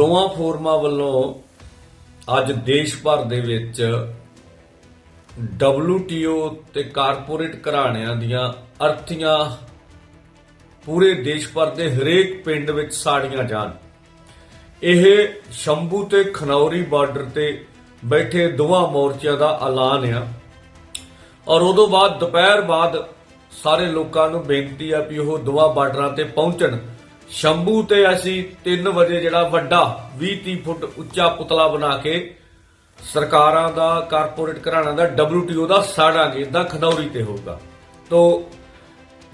ਦੋਵਾਂ ਫੋਰਮਾਂ ਵੱਲੋਂ ਅੱਜ ਦੇਸ਼ ਭਰ ਦੇ ਵਿੱਚ WTO ਤੇ ਕਾਰਪੋਰੇਟ ਘਰਾਣਿਆਂ ਦੀਆਂ ਅਰਥੀਆਂ ਪੂਰੇ ਦੇਸ਼ ਭਰ ਦੇ ਹਰੇਕ ਪਿੰਡ ਵਿੱਚ ਸਾੜੀਆਂ ਜਾਣ। ਇਹ ਸ਼ੰਭੂ ਤੇ ਖਨੌਰੀ ਬਾਰਡਰ ਤੇ ਬੈਠੇ ਦੋਵਾਂ ਮੋਰਚਿਆਂ ਦਾ ਐਲਾਨ ਆ। ਔਰ ਉਦੋਂ ਬਾਅਦ ਦੁਪਹਿਰ ਬਾਅਦ ਸਾਰੇ ਲੋਕਾਂ ਨੂੰ ਬੇਨਤੀ ਆ ਵੀ ਉਹ ਦੋਵਾਂ ਬਾਰਡਰਾਂ ਤੇ ਪਹੁੰਚਣ। ਸ਼ੰਭੂ ਤੇ ਅਸੀਂ 3 ਵਜੇ ਜਿਹੜਾ ਵੱਡਾ 20-30 ਫੁੱਟ ਉੱਚਾ ਪੁਤਲਾ ਬਣਾ ਕੇ ਸਰਕਾਰਾਂ ਦਾ, ਕਾਰਪੋਰੇਟ ਘਰਾਣਾ ਦਾ WTO ਦਾ ਸਾੜਾਂਗੇ ਇਦਾਂ ਖਦੌਰੀ ਤੇ ਹੋਊਗਾ। ਤੋਂ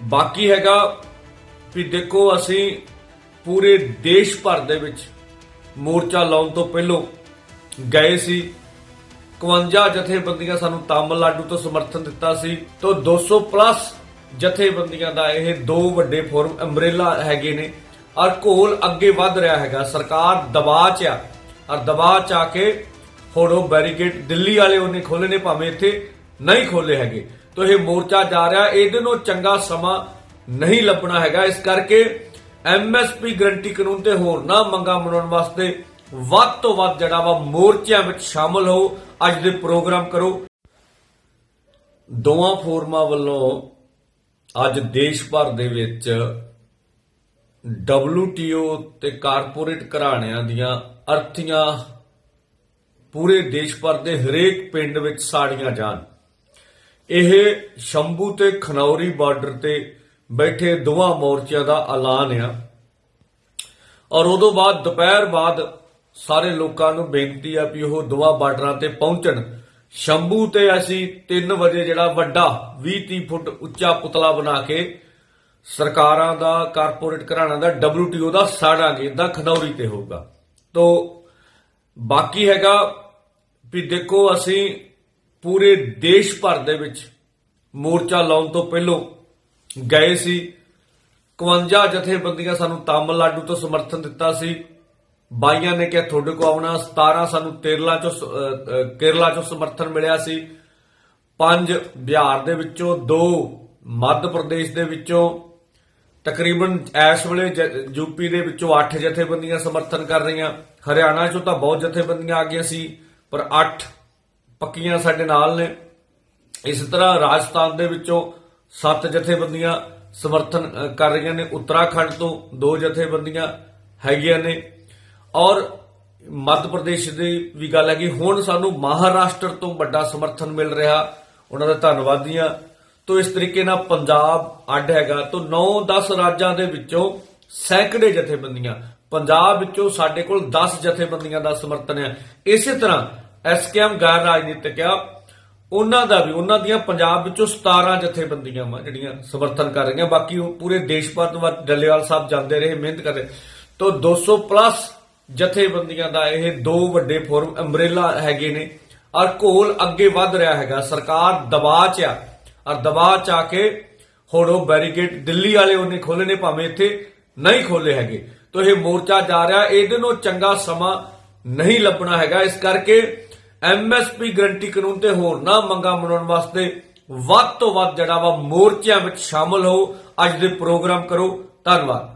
ਬਾਕੀ ਹੈਗਾ ਵੀ ਦੇਖੋ ਅਸੀਂ ਪੂਰੇ ਦੇਸ਼ ਭਰ ਦੇ ਵਿੱਚ ਮੋਰਚਾ ਲਾਉਣ ਤੋਂ ਪਹਿਲਾਂ ਗਏ ਸੀ। 51 ਜਥੇਬੰਦੀਆਂ ਸਾਨੂੰ ਤਾਮਿਲਨਾਡੂ ਤੋਂ ਸਮਰਥਨ ਦਿੱਤਾ ਸੀ। ਤੋਂ 200 ਪਲੱਸ ਜਥੇਬੰਦੀਆਂ ਦਾ ਇਹ ਦੋ ਵੱਡੇ ਫੋਰਮ, ਅੰਬ੍ਰੇਲਾ ਹੈਗੇ ਨੇ। ਔਰ ਘੋਲ ਅੱਗੇ ਵੱਧ ਰਿਹਾ ਹੈਗਾ। ਸਰਕਾਰ ਦਬਾਅ 'ਚ ਆ। ਔਰ ਦਬਾਅ 'ਚ ਆ ਕੇ ਹੁਣ ਬੈਰੀਕੇਡ ਦਿੱਲੀ ਵਾਲੇ ਉਹਨੇ ਖੋਲੇ ਨੇ, ਭਾਵੇਂ ਇੱਥੇ ਨਹੀਂ ਖੋਲੇ ਹੈਗੇ। ਤੋਂ ਇਹ ਮੋਰਚਾ ਜਾ ਰਿਹਾ, ਇਹਦੇ ਨੂੰ ਚੰਗਾ ਸਮਾਂ ਨਹੀਂ ਲੱਭਣਾ ਹੈਗਾ। ਇਸ ਕਰਕੇ ਐਮਐਸਪੀ ਗਰੰਟੀ ਕਾਨੂੰਨ ਤੇ ਹੋਰ ਨਾ ਮੰਗਾ ਮਨਾਉਣ ਵਾਸਤੇ ਵੱਧ ਤੋਂ ਵੱਧ ਜਿਹੜਾ ਵਾ ਮੋਰਚਿਆਂ ਵਿੱਚ ਸ਼ਾਮਲ ਹੋ ਅੱਜ ਦੇ ਪ੍ਰੋਗਰਾਮ ਕਰੋ। ਦੋਵਾਂ ਫੋਰਮਾਂ ਵੱਲੋਂ ਅੱਜ ਦੇਸ਼ ਭਰ ਦੇ ਵਿੱਚ WTO ਤੇ ਕਾਰਪੋਰੇਟ ਘਰਾਣਿਆਂ ਦੀਆਂ ਅਰਥੀਆਂ ਪੂਰੇ ਦੇਸ਼ ਭਰ ਦੇ ਹਰੇਕ ਪਿੰਡ ਵਿੱਚ ਸਾੜੀਆਂ ਜਾਣ। ਇਹ ਸ਼ੰਭੂ ਤੇ ਖਨੌਰੀ ਬਾਰਡਰ ਤੇ ਬੈਠੇ ਦੋਵਾਂ ਮੋਰਚਿਆਂ ਦਾ ਐਲਾਨ ਆ। ਔਰ ਉਦੋਂ ਬਾਅਦ ਦੁਪਹਿਰ ਬਾਅਦ ਸਾਰੇ ਲੋਕਾਂ ਨੂੰ ਬੇਨਤੀ ਆ ਵੀ ਉਹ ਦੋਵਾਂ ਬਾਰਡਰਾਂ ਤੇ ਪਹੁੰਚਣ। ਸ਼ੰਭੂ ਤੇ ਅਸੀਂ 3 ਵਜੇ ਜਿਹੜਾ ਵੱਡਾ 20-30 ਫੁੱਟ ਉੱਚਾ ਪੁਤਲਾ ਬਣਾ ਕੇ ਸਰਕਾਰਾਂ ਦਾ, ਕਾਰਪੋਰੇਟ ਘਰਾਣਾ ਦਾ WTO ਦਾ ਸਾੜਾਂਗੇ ਇਦਾਂ ਖਨੌਰੀ ਤੇ ਹੋਊਗਾ। ਤੋਂ, ਬਾਕੀ ਹੈਗਾ ਵੀ ਦੇਖੋ ਅਸੀਂ ਪੂਰੇ ਦੇਸ਼ ਭਰ ਦੇ ਵਿੱਚ ਮੋਰਚਾ ਲਾਉਣ ਤੋਂ ਪਹਿਲਾਂ ਗਏ ਸੀ। 51 ਜਥੇਬੰਦੀਆਂ ਸਾਨੂੰ ਤਾਮਿਲਨਾਡੂ ਤੋਂ ਸਮਰਥਨ ਦਿੱਤਾ ਸੀ। ਬਾਈਆਂ ਨੇ ਕਿਹਾ, ਤੁਹਾਡੇ ਕੋ ਆਉਣਾ। 17 ਸਾਨੂੰ ਕੇਰਲਾ ਚੋਂ ਸ- ਕੇਰਲਾ ਚੋਂ ਸਮਰਥਨ ਮਿਲਿਆ ਸੀ। ਪੰਜ ਬਿਹਾਰ ਦੇ ਵਿੱਚੋਂ, ਦੋ ਮੱਧ ਪ੍ਰਦੇਸ਼ ਦੇ ਵਿੱਚੋਂ ਤਕਰੀਬਨ ਇਸ ਵੇਲੇ ਜ- ਯੂਪੀ ਦੇ ਵਿੱਚੋਂ 8 ਜਥੇਬੰਦੀਆਂ ਸਮਰਥਨ ਕਰ ਰਹੀਆਂ। ਹਰਿਆਣਾ ਚੋਂ ਤਾਂ ਬਹੁਤ ਜਥੇਬੰਦੀਆਂ ਆ ਗਈਆਂ ਸੀ, ਪਰ 8 ਪੱਕੀਆਂ ਸਾਡੇ ਨਾਲ ਨੇ। ਇਸ ਤਰ੍ਹਾਂ ਰਾਜਸਥਾਨ ਦੇ ਵਿੱਚੋਂ 7 ਜਥੇਬੰਦੀਆਂ ਸਮਰਥਨ ਕਰ ਰਹੀਆਂ ਨੇ। ਉੱਤਰਾਖੰਡ ਤੋਂ ਦੋ ਜਥੇਬੰਦੀਆਂ ਹੈਗੀਆਂ ਨੇ। ਔਰ ਮੱਧ ਪ੍ਰਦੇਸ਼ ਦੀ ਵੀ ਗੱਲ ਹੈਗੀ। ਹੁਣ ਸਾਨੂੰ ਮਹਾਰਾਸ਼ਟਰ ਤੋਂ ਵੱਡਾ ਸਮਰਥਨ ਮਿਲ ਰਿਹਾ। ਉਹਨਾਂ ਦਾ ਧੰਨਵਾਦੀਆਂ। ਤੋਂ ਇਸ ਤਰੀਕੇ ਨਾਲ ਪੰਜਾਬ ਅੱਡ ਹੈਗਾ। ਤੋਂ 9-10 ਰਾਜਾਂ ਦੇ ਵਿੱਚੋਂ ਸੈਂਕੜੇ ਜਥੇਬੰਦੀਆਂ, ਪੰਜਾਬ ਵਿੱਚੋਂ ਸਾਡੇ ਕੋਲ 10 ਜਥੇਬੰਦੀਆਂ ਦਾ ਸਮਰਥਨ ਹੈ। ਇਸੇ ਤਰ੍ਹਾਂ ਐਸਕੇਐਮ ਗੈਰ ਰਾਜਨੀਤਿਕ ਆ, ਉਹਨਾਂ ਦਾ ਵੀ, ਉਹਨਾਂ ਦੀਆਂ ਪੰਜਾਬ ਵਿੱਚੋਂ 17 ਜਥੇਬੰਦੀਆਂ ਵਾ ਜਿਹੜੀਆਂ ਸਮਰਥਨ ਕਰ ਰਹੀਆਂ। ਬਾਕੀ ਉਹ ਪੂਰੇ ਦੇਸ਼ ਭਰ ਤੋਂ ਡੱਲੇਵਾਲ ਸਾਹਿਬ ਜਾਂਦੇ ਰਹੇ, ਮਿਹਨਤ ਕਰਦੇ। ਰਹੇ ਤੋਂ 200 ਪਲੱਸ ਜਥੇਬੰਦੀਆਂ ਦਾ ਇਹ ਦੋ ਵੱਡੇ ਫੋਰਮ ਅੰਬ੍ਰੇਲਾ ਹੈਗੇ ਨੇ। ਔਰ ਘੋਲ ਅੱਗੇ ਵੱਧ ਰਿਹਾ ਹੈਗਾ। ਸਰਕਾਰ ਦਬਾਅ 'ਚ ਆ। ਔਰ ਦਬਾਅ 'ਚ ਆ ਕੇ ਹੁਣ ਉਹ ਬੈਰੀਕੇਡ ਦਿੱਲੀ ਵਾਲੇ ਉਹਨੇ ਖੋਲੇ ਨੇ, ਭਾਵੇਂ ਇੱਥੇ ਨਹੀਂ ਖੋਲੇ ਹੈਗੇ। ਤੋਂ ਇਹ ਮੋਰਚਾ ਜਾ ਰਿਹਾ, ਇਹਦੇ ਨੂੰ ਚੰਗਾ ਸਮਾਂ ਨਹੀਂ ਲੱਭਣਾ ਹੈਗਾ। ਇਸ ਕਰਕੇ ਐਮਐਸਪੀ ਗਰੰਟੀ ਕਾਨੂੰਨ ਤੇ ਹੋਰ ਨਾ ਮੰਗਾ ਮਨਾਉਣ ਵਾਸਤੇ ਵੱਧ ਤੋਂ ਵੱਧ ਜਿਹੜਾ ਵਾ ਮੋਰਚਿਆਂ ਵਿੱਚ ਸ਼ਾਮਲ ਹੋ ਅੱਜ ਦੇ ਪ੍ਰੋਗਰਾਮ ਕਰੋ। ਧੰਨਵਾਦ।